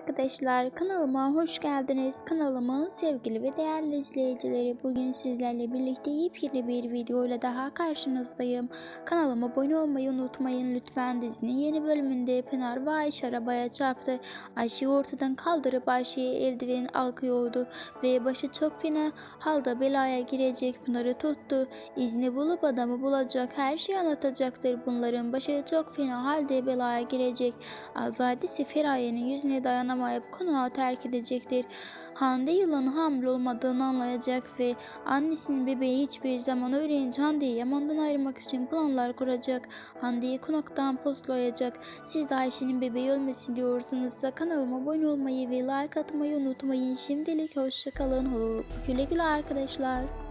Arkadaşlar kanalıma hoş geldiniz. Kanalımın sevgili ve değerli izleyicileri bugün sizlerle birlikte yepyeni bir videoyla daha karşınızdayım. Kanalıma abone olmayı unutmayın lütfen. Dizinin yeni bölümünde Pınar ve Ayşe arabaya çarptı. Ayşe'yi ortadan kaldırıp Ayşe'ye eldiven alkıyordu ve başı çok fena halde belaya girecek Pınar'ı tuttu. İzni bulup adamı bulacak her şeyi anlatacaktır. Bunların başı çok fena halde belaya girecek. Azade ise Feraye'nin yüzüne dayanamayıp konağı terk edecektir. Hande yılanı hamile olmadığını anlayacak ve annesinin bebeği hiçbir zaman öğrenince Hande'yi Yaman'dan ayırmak için planlar kuracak. Hande'yi konaktan postlayacak. Siz Ayşe'nin bebeği ölmesin diyorsanız da kanalıma abone olmayı ve like atmayı unutmayın. Şimdilik hoşçakalın. Güle güle arkadaşlar.